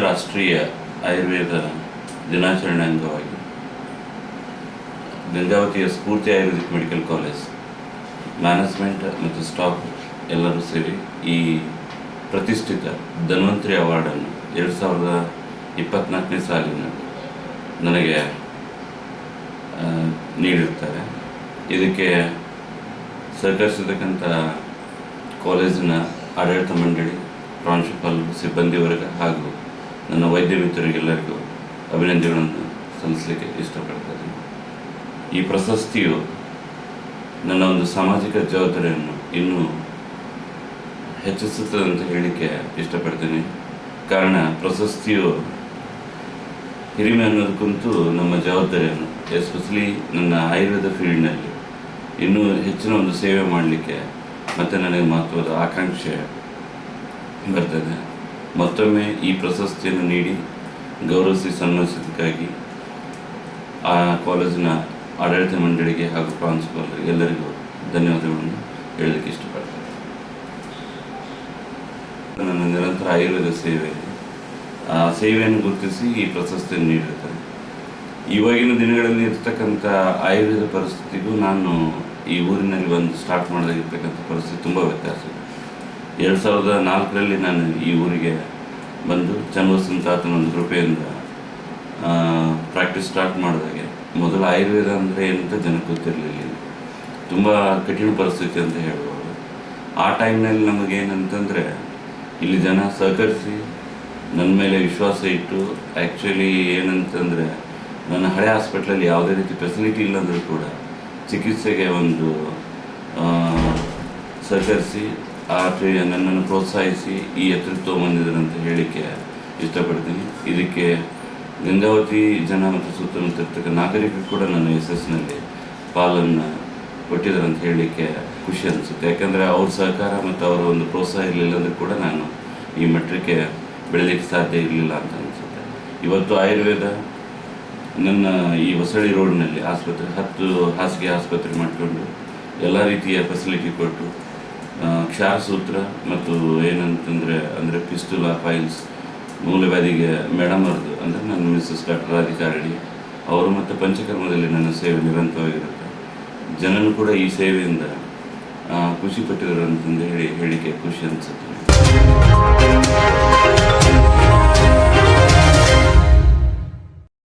ರಾಷ್ಟ್ರೀಯ ಆಯುರ್ವೇದ ದಿನಾಚರಣೆ ಅಂಗವಾಗಿ ಗಂಗಾವತಿಯ Spoorthi ayurvedic medical college management ಮತ್ತು ಸ್ಟಾಫ್ ಎಲ್ಲರೂ ಸೇರಿ ಈ ಪ್ರತಿಷ್ಠಿತ ಧನ್ವಂತರಿ ಅವಾರ್ಡನ್ನು ಎರಡು ಸಾವಿರದ ಇಪ್ಪತ್ನಾಲ್ಕನೇ ಸಾಲಿನ ನನಗೆ ನೀಡಿರ್ತಾರೆ ಇದಕ್ಕೆ ಸಹಕರಿಸಿರ್ತಕ್ಕಂಥ ಕಾಲೇಜಿನ ಆಡಳಿತ ಮಂಡಳಿ ಪ್ರಾಂಶುಪಾಲರು ಸಿಬ್ಬಂದಿವರೆಗೆ ಹಾಗೂ ನನ್ನ ವೈದ್ಯ ಮಿತ್ರರಿಗೆಲ್ಲರಿಗೂ ಅಭಿನಂದನೆಗಳನ್ನು ಸಲ್ಲಿಸಲಿಕ್ಕೆ ಇಷ್ಟಪಡ್ತೇನೆ ಈ ಪ್ರಶಸ್ತಿಯು ನನ್ನ ಒಂದು ಸಾಮಾಜಿಕ ಜವಾಬ್ದಾರಿಯನ್ನು ಇನ್ನೂ ಹೆಚ್ಚಿಸುತ್ತದೆ ಅಂತ ಹೇಳಲಿಕ್ಕೆ ಇಷ್ಟಪಡ್ತೀನಿ. ಕಾರಣ ಪ್ರಶಸ್ತಿಯು ಹಿರಿಮೆ ಅನ್ನೋದಕ್ಕಂತೂ ನಮ್ಮ ಜವಾಬ್ದಾರಿಯನ್ನು, ಎಸ್ಪೆಷಲಿ ನನ್ನ ಆಯುರ್ವೇದ ಫೀಲ್ಡ್ನಲ್ಲಿ ಇನ್ನೂ ಹೆಚ್ಚಿನ ಒಂದು ಸೇವೆ ಮಾಡಲಿಕ್ಕೆ ಮತ್ತು ನನಗೆ ಮಹತ್ವದ ಆಕಾಂಕ್ಷೆ ಬರ್ತದೆ. ಮತ್ತೊಮ್ಮೆ ಈ ಪ್ರಶಸ್ತಿಯನ್ನು ನೀಡಿ ಗೌರವಿಸಿ ಸನ್ಮಾನಿಸಿದ್ದಕ್ಕಾಗಿ ಆ ಕಾಲೇಜಿನ ಆಡಳಿತ ಮಂಡಳಿಗೆ ಹಾಗೂ ಪ್ರಾಂಶುಪಾಲರು ಎಲ್ಲರಿಗೂ ಧನ್ಯವಾದಗಳನ್ನು ಹೇಳಲಿಕ್ಕೆ ಇಷ್ಟಪಡ್ತೇನೆ. ನನ್ನ ನಿರಂತರ ಆಯುರ್ವೇದ ಸೇವೆ. ಆ ಸೇವೆಯನ್ನು ಗುರುತಿಸಿ ಈ ಪ್ರಶಸ್ತಿಯನ್ನು ನೀಡಿರ್ತಾರೆ ಇವಾಗಿನ ದಿನಗಳಲ್ಲಿ ಇರ್ತಕ್ಕಂಥ ಆಯುರ್ವೇದ ಪರಿಸ್ಥಿತಿಗೂ ನಾನು ಈ ಊರಿನಲ್ಲಿ ಒಂದು ಸ್ಟಾರ್ಟ್ ಮಾಡದಾಗಿರ್ತಕ್ಕಂಥ ಪರಿಸ್ಥಿತಿ ತುಂಬ ವ್ಯತ್ಯಾಸ ಇದೆ ಎರಡು ಸಾವಿರದ ನಾಲ್ಕರಲ್ಲಿ ನಾನು ಈ ಊರಿಗೆ ಬಂದು ಚನ್ನವಸಂತ ತಾತನ ಕೃಪೆಯಿಂದ ಪ್ರಾಕ್ಟೀಸ್ ಸ್ಟಾರ್ಟ್ ಮಾಡಿದಾಗೆ. ಮೊದಲು ಆಯುರ್ವೇದ ಅಂದರೆ ಏನಂತ ಜನಕ್ಕೆ ಗೊತ್ತಿರಲಿಲ್ಲ. ತುಂಬ ಕಠಿಣ ಪರಿಸ್ಥಿತಿ ಅಂತ ಹೇಳ್ಬೋದು. ಆ ಟೈಮ್ನಲ್ಲಿ ನಮಗೇನಂತಂದರೆ, ಇಲ್ಲಿ ಜನ ಸಹಕರಿಸಿ ನನ್ನ ಮೇಲೆ ವಿಶ್ವಾಸ ಇಟ್ಟು ಆ್ಯಕ್ಚುಲಿ ಏನಂತಂದರೆ, ನನ್ನ ಹಳೆ ಹಾಸ್ಪಿಟ್ಲಲ್ಲಿ ಯಾವುದೇ ರೀತಿ ಫೆಸಿಲಿಟಿ ಇಲ್ಲಂದರೂ ಕೂಡ ಚಿಕಿತ್ಸೆಗೆ ಒಂದು ಸಹಕರಿಸಿ ಆ ಟ್ರೇ- ನನ್ನನ್ನು ಪ್ರೋತ್ಸಾಹಿಸಿ ಈ ಎತ್ತರಕ್ಕೆ ತೊಗೊಂಬಂದಿದ್ದಾರೆ ಅಂತ ಹೇಳಲಿಕ್ಕೆ ಇಷ್ಟಪಡ್ತೀನಿ. ಇದಕ್ಕೆ ಗಂಗಾವತಿ ಜನ ಮತ್ತು ಸುತ್ತಮುತ್ತ ಇರ್ತಕ್ಕ ನಾಗರಿಕರು ಕೂಡ ನನ್ನ ಯಶಸ್ಸಿನಲ್ಲಿ ಪಾಲನ್ನು ಕೊಟ್ಟಿದ್ದಾರೆ ಅಂತ ಹೇಳಲಿಕ್ಕೆ ಖುಷಿ ಅನಿಸುತ್ತೆ. ಯಾಕಂದರೆ ಅವ್ರ ಸಹಕಾರ ಮತ್ತು ಅವರ ಒಂದು ಪ್ರೋತ್ಸಾಹ ಇರಲಿಲ್ಲ ಅಂದರೆ ಕೂಡ ನಾನು ಈ ಮಟ್ಟಕ್ಕೆ ಬೆಳಲಿಕ್ಕೆ ಸಾಧ್ಯ ಇರಲಿಲ್ಲ ಅಂತ ಅನಿಸುತ್ತೆ. ಇವತ್ತು ಆಯುರ್ವೇದ ನನ್ನ ಈ ಹೊಸಳ್ಳಿ ರೋಡ್ನಲ್ಲಿ ಆಸ್ಪತ್ರೆ, ಹತ್ತು ಹಾಸಿಗೆ ಆಸ್ಪತ್ರೆ ಮಾಡಿಕೊಂಡು ಎಲ್ಲ ರೀತಿಯ ಫೆಸಿಲಿಟಿ ಕೊಟ್ಟು ಆ, ಕ್ಷಾರ ಸೂತ್ರ ಮತ್ತು ಏನಂತಂದರೆ ಅಂದರೆ ಪಿಸ್ತುಲ ಫೈಲ್ಸ್ ಮೂಲವ್ಯಾಧಿಗೆ ಮೇಡಮ್ ಅವ್ರದ್ದು. ಅಂದರೆ ನನ್ನ ಮಿಸ್ಸಸ್ ಡಾಕ್ಟರ್ ರಾಧಿಕಾ ರೆಡ್ಡಿ ಅವರು ಮತ್ತು ಪಂಚಕರ್ಮದಲ್ಲಿ ನನ್ನ ಸೇವೆ ನಿರಂತರವಾಗಿರುತ್ತೆ. ಜನನು ಕೂಡ ಈ ಸೇವೆಯಿಂದ ಆ, ಖುಷಿ ಪಟ್ಟಿದ್ದಾರೆ ಅಂತಂದು ಹೇಳಿ ಹೇಳಿಕೆ ಖುಷಿ ಅನಿಸುತ್ತೆ.